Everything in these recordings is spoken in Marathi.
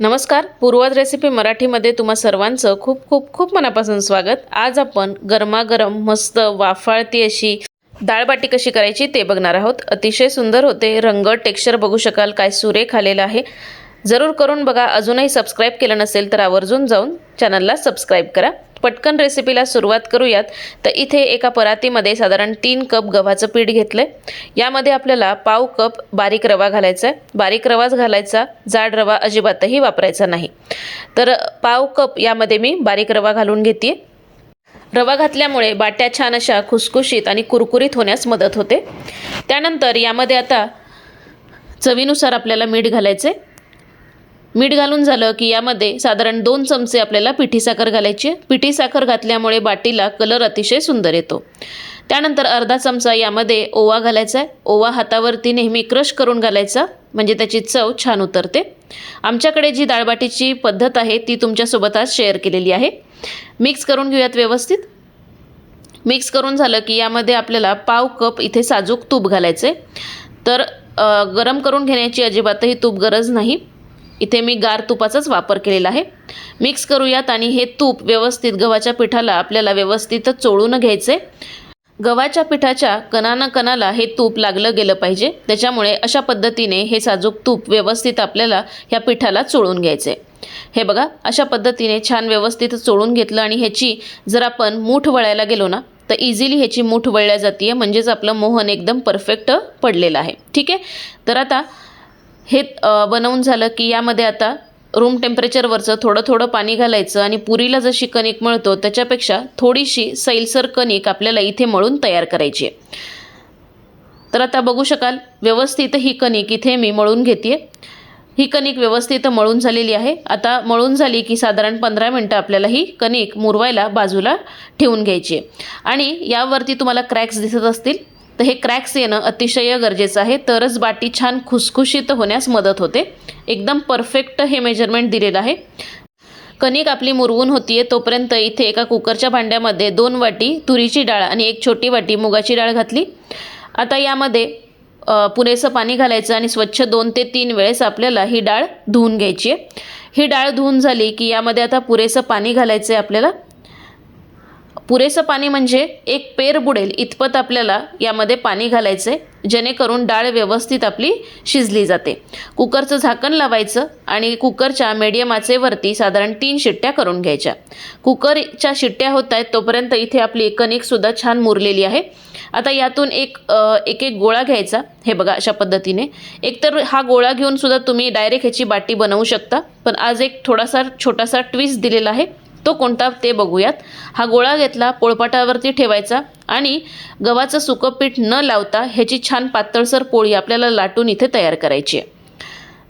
नमस्कार पूर्वाद रेसिपी मराठीमध्ये तुम्हा सर्वांचं खूप खूप खूप मनापासून स्वागत. आज आपण गरमागरम मस्त वाफाळती अशी डाळबाटी कशी करायची ते बघणार आहोत. अतिशय सुंदर होते. रंग टेक्स्चर बघू शकाल काय सुरेख आलेलं आहे. जरूर करून बघा. अजूनही सबस्क्राईब केलं नसेल तर आवर्जून जाऊन चॅनलला सबस्क्राईब करा. पटकन रेसिपीला सुरुवात करूयात. तर इथे एका परातीमध्ये साधारण तीन कप गव्हाचं पीठ घेतलं आहे यामध्ये आपल्याला पाव कप बारीक रवा घालायचा आहे बारीक रवाच घालायचा जाड रवा अजिबातही वापरायचा नाही. तर पाव कप यामध्ये मी बारीक रवा घालून घेते रवा घातल्यामुळे बाट्या छान अशा खुसखुशीत आणि कुरकुरीत होण्यास मदत होते. त्यानंतर यामध्ये आता चवीनुसार आपल्याला मीठ घालायचे मीठ घालून झालं की यामध्ये साधारण दोन चमचे आपल्याला पिठी साखर घालायची पिठी साखर घातल्यामुळे बाटीला कलर अतिशय सुंदर येतो. त्यानंतर अर्धा चमचा यामध्ये ओवा घालायचा आहे. ओवा हातावरती नेहमी क्रश करून घालायचा म्हणजे त्याची चव छान उतरते. आमच्याकडे जी डाळबाटीची पद्धत आहे ती तुमच्यासोबत आज शेअर केलेली आहे. मिक्स करून घेऊयात व्यवस्थित. मिक्स करून झालं की यामध्ये आपल्याला पाव कप इथे साजूक तूप घालायचं आहे तर गरम करून घेण्याची अजिबातही तूप गरज नाही. इथे मी गार तुपाचाच वापर केलेला आहे. मिक्स करूयात आणि हे तूप व्यवस्थित गव्हाच्या पिठाला आपल्याला व्यवस्थित चोळून घ्यायचं आहे गव्हाच्या पिठाच्या कणानं कणाला हे तूप लागलं गेलं पाहिजे. त्याच्यामुळे अशा पद्धतीने हे साजूक तूप व्यवस्थित आपल्याला ह्या पिठाला चोळून घ्यायचं आहे हे बघा अशा पद्धतीने छान व्यवस्थित चोळून घेतलं आणि ह्याची जर आपण मूठ वळायला गेलो ना तर इझिली ह्याची मूठ वळल्या जाते म्हणजेच आपलं मोहन एकदम परफेक्ट पडलेलं आहे. ठीक आहे? तर आता हे बनवून झालं की यामध्ये आता रूम टेम्परेचरवरचं थोडं थोडं पाणी घालायचं आणि पुरीला जशी कणिक मळतो त्याच्यापेक्षा थोडीशी सैलसर कणिक आपल्याला इथे मळून तयार करायची आहे. तर आता बघू शकाल व्यवस्थित ही कणिक इथे मी मळून घेते ही कणिक व्यवस्थित मळून झालेली आहे. आता मळून झाली की साधारण पंधरा मिनटं आपल्याला ही कणिक मुरवायला बाजूला ठेवून घ्यायची आहे. आणि यावरती तुम्हाला क्रॅक्स दिसत असतील. तर हे क्रॅक्स येणं अतिशय गरजेचं आहे. तरच बाटी छान खुसखुशीत होण्यास मदत होते. एकदम परफेक्ट हे मेजरमेंट दिलेलं आहे. कणिक आपली मुरवून होतीये तोपर्यंत इथे एका कुकरच्या भांड्यामध्ये दोन वाटी तुरीची डाळ आणि एक छोटी वाटी मुगाची डाळ घातली. आता यामध्ये पुरेसं पाणी घालायचं आणि स्वच्छ दोन ते तीन वेळेस आपल्याला ही डाळ धुवून घ्यायची आहे ही डाळ धुवून झाली की यामध्ये आता पुरेसं पाणी घालायचं आहे आपल्याला. पुरेसं पाणी म्हणजे एक पेर बुडेल इतपत आपल्याला यामध्ये पाणी घालायचं आहे जेणेकरून डाळ व्यवस्थित आपली शिजली जाते. कुकरचं झाकण लावायचं आणि कुकरच्या मीडियम आचेवरती साधारण तीन शिट्ट्या करून घ्यायच्या. कुकरच्या शिट्ट्या होत आहेत तोपर्यंत इथे आपली कणिकसुद्धा छान मुरलेली आहे. आता यातून एक एक एक गोळा घ्यायचा. हे बघा अशा पद्धतीने. एकतर हा गोळा घेऊन सुद्धा तुम्ही डायरेक्ट ह्याची बाटी बनवू शकता. पण आज एक थोडासा छोटासा ट्विस्ट दिलेला आहे. तो कोणता ते बघूयात. हा गोळा घेतला पोळपाटावरती ठेवायचा आणि गव्हाचं सुकं पीठ न लावता ह्याची छान पातळसर पोळी आपल्याला लाटून इथे तयार करायची आहे.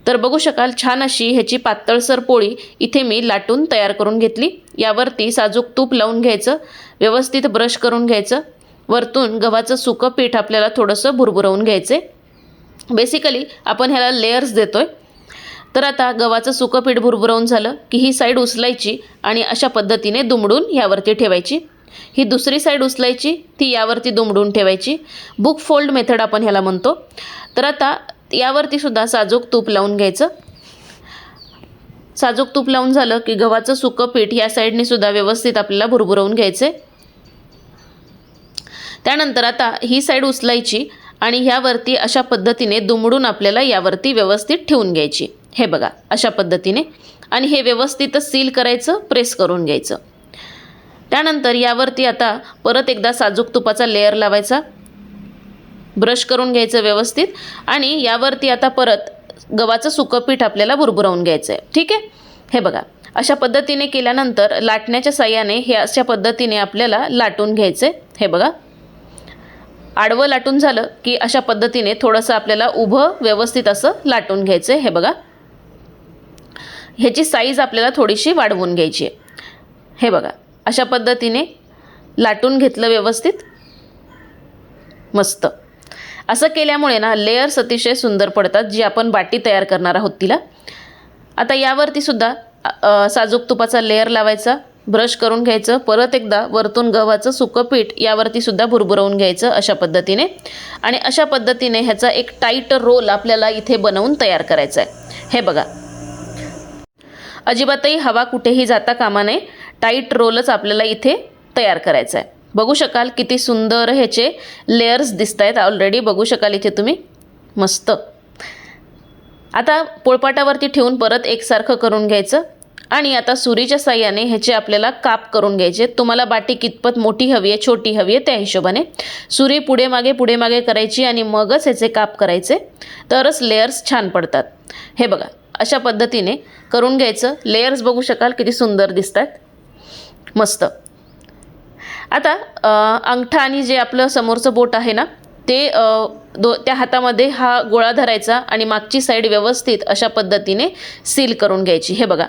तर बघू शकाल छान अशी ह्याची पातळसर पोळी इथे मी लाटून तयार करून घेतली. यावरती साजूक तूप लावून घ्यायचं व्यवस्थित ब्रश करून घ्यायचं. वरतून गव्हाचं सुकं पीठ आपल्याला थोडंसं भुरभुरवून घ्यायचे बेसिकली आपण ह्याला लेयर्स आहे तर आता गव्हाचं सुकं पीठ भुरभुरवून झालं की ही साईड उचलायची आणि अशा पद्धतीने दुमडून यावरती ठेवायची. ही दुसरी साईड उचलायची ती यावरती दुमडून ठेवायची. बुक फोल्ड मेथड आपण ह्याला म्हणतो. तर आता यावरती सुद्धा साजूक तूप लावून घ्यायचं. साजूक तूप लावून झालं की गव्हाचं सुकं पीठ या साईडने सुद्धा व्यवस्थित आपल्याला भुरभुरवून घ्यायचं त्यानंतर आता ही साईड उचलायची आणि ह्यावरती अशा पद्धतीने दुमडून आपल्याला यावरती व्यवस्थित ठेवून घ्यायची. हे बघा अशा पद्धतीने. आणि हे व्यवस्थितच सील करायचं प्रेस करून घ्यायचं. त्यानंतर यावरती आता परत एकदा साजूक तुपाचा लेअर लावायचा. ब्रश करून घ्यायचं व्यवस्थित. आणि यावरती आता परत गव्हाचं सुकं पीठ आपल्याला भुरभुरवून घ्यायचं आहे ठीक आहे? हे बघा अशा पद्धतीने केल्यानंतर लाटण्याच्या साह्याने हे अशा पद्धतीने आपल्याला लाटून घ्यायचं आहे हे बघा. आडवं लाटून झालं की अशा पद्धतीने थोडंसं आपल्याला उभं व्यवस्थित असं लाटून घ्यायचं आहे हे बघा. ह्याची साईज आपल्याला थोडीशी वाढवून घ्यायची आहे. हे बघा अशा पद्धतीने लाटून घेतलं व्यवस्थित. मस्त. असं केल्यामुळे ना लेयर्स अतिशय सुंदर पडतात जी आपण बाटी तयार करणार आहोत तिला. आता यावरती सुद्धा साजूक तुपाचा लेअर लावायचा ब्रश करून घ्यायचं परत एकदा वरतून गव्हाचं सुकं पीठ यावरती सुद्धा भुरभुरवून घ्यायचं अशा पद्धतीने. आणि अशा पद्धतीने ह्याचा एक टाईट रोल आपल्याला इथे बनवून तयार करायचा आहे. हे बघा अजिबातही हवा कुठेही जाता कामा नये. टाईट रोलच आपल्याला इथे तयार करायचा आहे बघू शकाल किती सुंदर ह्याचे लेयर्स दिसत आहेत ऑलरेडी बघू शकाल इथे तुम्ही. मस्त. आता पोळपाटावरती ठेवून परत एकसारखं करून घ्यायचं. आणि आता सुरीच्या साह्याने ह्याचे आपल्याला काप करून घ्यायचे. तुम्हाला बाटी कितपत मोठी हवी आहे छोटी हवी आहे त्या हिशोबाने. सुरी पुढे मागे पुढे मागे करायची आणि मगच ह्याचे काप करायचे. तरच लेयर्स छान पडतात. हे बघा. अशा पद्धतीने करून घ्यायचं. लेयर्स बघू शकाल किती सुंदर दिसत आहेत मस्त. आता अंगठा आणि जे आपलं समोरचं बोट आहे ना ते दो त्या हातामध्ये हा गोळा धरायचा आणि मागची साईड व्यवस्थित अशा पद्धतीने सील करून घ्यायची. हे बघा.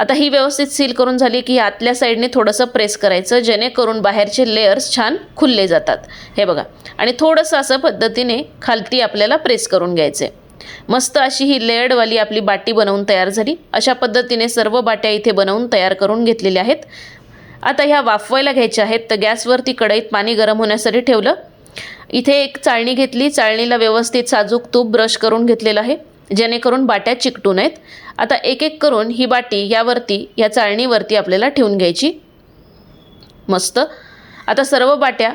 आता ही व्यवस्थित सील करून झाली की आतल्या साईडने थोडंसं प्रेस करायचं जेणेकरून बाहेरचे लेयर्स छान खुलले जातात. हे बघा. आणि थोडंसं असं पद्धतीने खालती आपल्याला प्रेस करून घ्यायचे मस्त अशी ही लेअर्डवाली आपली बाटी बनवून तयार झाली. अशा पद्धतीने सर्व बाट्या इथे बनवून तयार करून घेतलेल्या आहेत. आता ह्या वाफवायला घ्यायच्या आहेत. तर गॅसवरती कढईत पाणी गरम होण्यासाठी ठेवलं. इथे एक चाळणी घेतली. चाळणीला व्यवस्थित साजूक तूप ब्रश करून घेतलेलं आहे. जेणेकरून बाट्या चिकटू नयेत आता एक एक करून ही बाटी यावरती या चाळणीवरती आपल्याला ठेवून घ्यायची. मस्त. आता सर्व बाट्या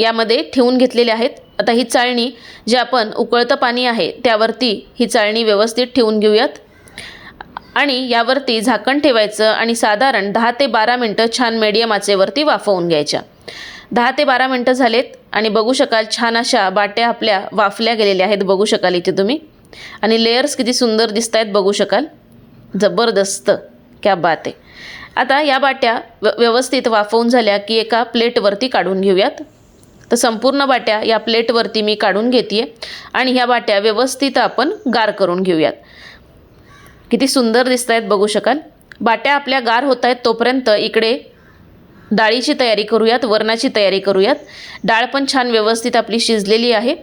यामध्ये ठेवून घेतलेले आहेत. आता ही चाळणी जे आपण उकळतं पाणी आहे त्यावरती ही चाळणी व्यवस्थित ठेवून घेऊयात. आणि यावरती झाकण ठेवायचं आणि साधारण दहा ते बारा मिनटं छान मीडियम आचेवरती वाफवून घ्यायच्या. दहा ते बारा मिनटं झालेत आणि बघू शकाल छान अशा बाट्या आपल्या वाफल्या गेलेल्या आहेत. बघू शकाल इथे तुम्ही. आणि लेयर्स किती सुंदर दिसत आहेत बघू शकाल. जबरदस्त. क्या बात आहे. आता या बाट्या व्यवस्थित वाफवून झाल्या की एका प्लेटवरती काढून घेऊयात. तर संपूर्ण बाट्या या प्लेटवरती मी काढून घेते आणि ह्या बाट्या व्यवस्थित आपण गार करून घेऊयात. किती सुंदर दिसत आहेत बघू शकाल. बाट्या आपल्या गार होत आहेत तोपर्यंत इकडे डाळीची तयारी करूयात वरणाची तयारी करूयात. डाळ पण छान व्यवस्थित आपली शिजलेली आहे.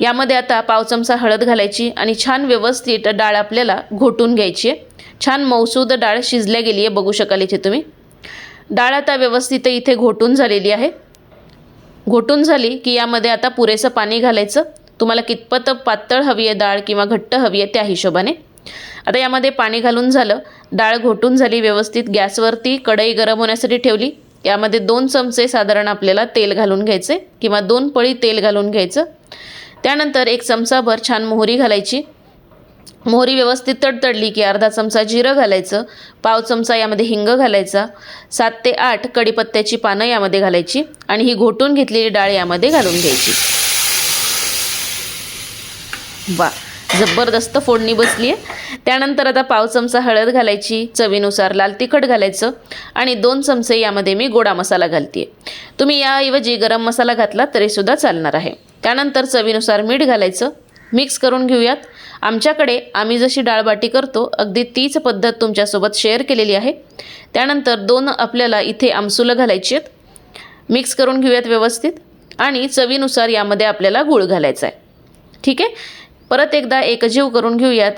यामध्ये आता पाव चमचा हळद घालायची आणि छान व्यवस्थित डाळ आपल्याला घोटून घ्यायची आहे. छान मौसूद डाळ शिजल्या गेली आहे बघू शकाल इथे तुम्ही. डाळ आता व्यवस्थित इथे घोटून झालेली आहे. घोटून झाली की यामध्ये आता पुरेसं पाणी घालायचं? तुम्हाला कितपत पातळ हवी आहे डाळ किंवा घट्ट हवी आहे त्या हिशोबाने? आता यामध्ये पाणी घालून झालं. डाळ घोटून झाली व्यवस्थित गॅसवरती कढई गरम होण्यासाठी ठेवली. यामध्ये दोन चमचे साधारण आपल्याला तेल घालून घ्यायचे किंवा दोन पळी तेल घालून घ्यायचं. त्यानंतर एक चमचाभर छान मोहरी घालायची. मोहरी व्यवस्थित तडतडली की अर्धा चमचा जिरं घालायचं पाव चमचा यामध्ये हिंग घालायचा सात ते आठ कडीपत्त्याची पानं यामध्ये घालायची आणि ही घोटून घेतलेली डाळ यामध्ये घालून घ्यायची. वा जबरदस्त फोडणी बसली आहे. त्यानंतर आता पाव चमचा हळद घालायची चवीनुसार लाल तिखट घालायचं आणि दोन चमचे यामध्ये मी गोडा मसाला घालते तुम्ही याऐवजी गरम मसाला घातला तरीसुद्धा चालणार आहे. त्यानंतर चवीनुसार मीठ घालायचं मिक्स करून घेऊयात. आमच्याकडे आम्ही जशी डाळबाटी करतो अगदी तीच पद्धत तुमच्यासोबत शेअर केलेली आहे. त्यानंतर दोन आपल्याला इथे आमसुलं घालायची आहेत. मिक्स करून घेऊयात व्यवस्थित. आणि चवीनुसार यामध्ये आपल्याला गूळ घालायचा आहे. ठीक आहे? परत एकदा एकजीव करून घेऊयात.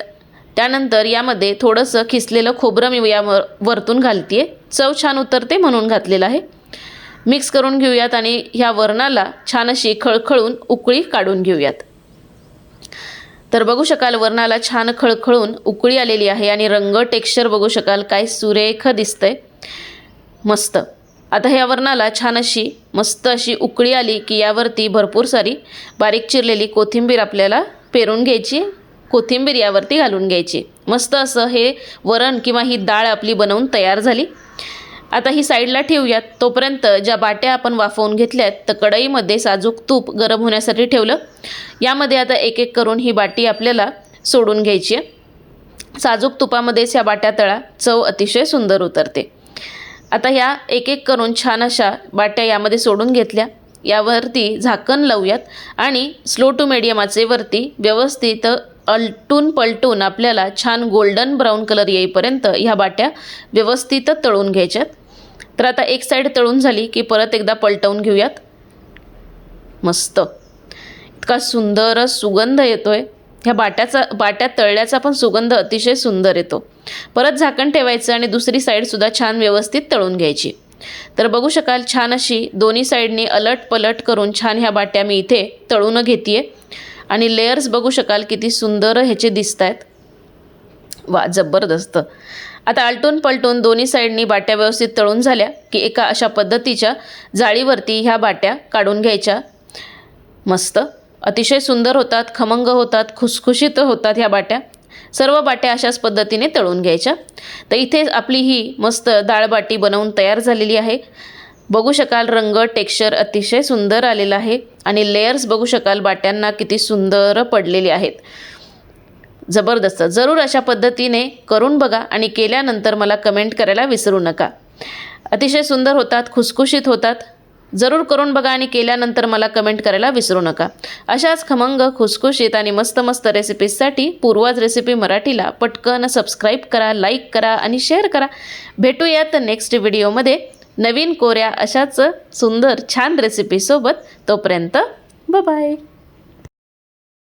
त्यानंतर यामध्ये थोडंसं खिसलेलं खोबरं मी यावर वरतून घालते चव छान उतरते म्हणून घातलेलं आहे. मिक्स करून घेऊयात आणि ह्या वरणाला छान अशी खळखळून उकळी काढून घेऊयात. तर बघू शकाल वरणाला छान खळखळून उकळी आलेली आहे आणि रंग टेक्स्चर बघू शकाल काय सुरेख दिसतंय. मस्त. आता ह्या वरणाला छान अशी मस्त अशी उकळी आली की यावरती भरपूर सारी बारीक चिरलेली कोथिंबीर आपल्याला पेरून घ्यायची कोथिंबीर यावरती घालून घ्यायची. मस्त असं हे वरण किंवा ही डाळ आपली बनवून तयार झाली. आता ही साईडला ठेवूयात. तोपर्यंत ज्या बाट्या आपण वाफवून घेतल्यात तर कढईमध्ये साजूक तूप गरम होण्यासाठी ठेवलं. यामध्ये आता एक एक करून ही बाटी आपल्याला सोडून घ्यायची आहे. साजूक तुपामध्येच ह्या बाट्या तळा. चव अतिशय सुंदर उतरते. आता ह्या एक एक करून छान अशा बाट्या यामध्ये सोडून घेतल्या. यावरती झाकण लावूयात आणि स्लो टू मिडियमाचे वरती व्यवस्थित अलटून पलटून आपल्याला छान गोल्डन ब्राऊन कलर येईपर्यंत ह्या बाट्या व्यवस्थित तळून घ्यायच्यात. तर आता एक साईड तळून झाली की परत एकदा पलटवून घेऊयात. मस्त. इतका सुंदर सुगंध येतोय. ह्या बाट्याचा बाट्या तळल्याचा पण सुगंध अतिशय सुंदर येतो. परत झाकण ठेवायचं आणि दुसरी साईडसुद्धा छान व्यवस्थित तळून घ्यायची. तर बघू शकाल छान अशी दोन्ही साईडनी अलट पलट करून छान ह्या बाट्या मी इथे तळून घेते आणि लेयर्स बघू शकाल किती सुंदर ह्याचे दिसत आहेत वा जबरदस्त. आता आलटून पलटून दोन्ही साईडनी बाट्या व्यवस्थित तळून झाल्या की एका अशा पद्धतीच्या जाळीवरती ह्या बाट्या काढून घ्यायच्या. मस्त. अतिशय सुंदर होतात खमंग होतात खुसखुशीत होतात ह्या बाट्या. सर्व बाट्या अशाच पद्धतीने तळून घ्यायच्या. तर इथे आपली ही मस्त डाळबाटी बनवून तयार झालेली आहे. बघू शकाल रंग टेक्स्चर अतिशय सुंदर आलेला आहे आणि लेयर्स बघू शकाल बाट्यांना किती सुंदर पडलेले आहेत. जबरदस्त. जरूर अशा पद्धतीने करून बघा आणि केल्यानंतर मला कमेंट करायला विसरू नका. अतिशय सुंदर होतात खुसखुशीत होतात. जरूर करून बघा आणि केल्यानंतर मला कमेंट करायला विसरू नका. अशाच खमंग खुसखुशीत आणि मस्त मस्त रेसिपीजसाठी पूर्वाज रेसिपी मराठीला पटकन सबस्क्राईब करा लाईक करा आणि शेअर करा. भेटूयात नेक्स्ट व्हिडिओमध्ये नवीन कोऱ्या अशाच सुंदर छान रेसिपीसोबत तोपर्यंत बाय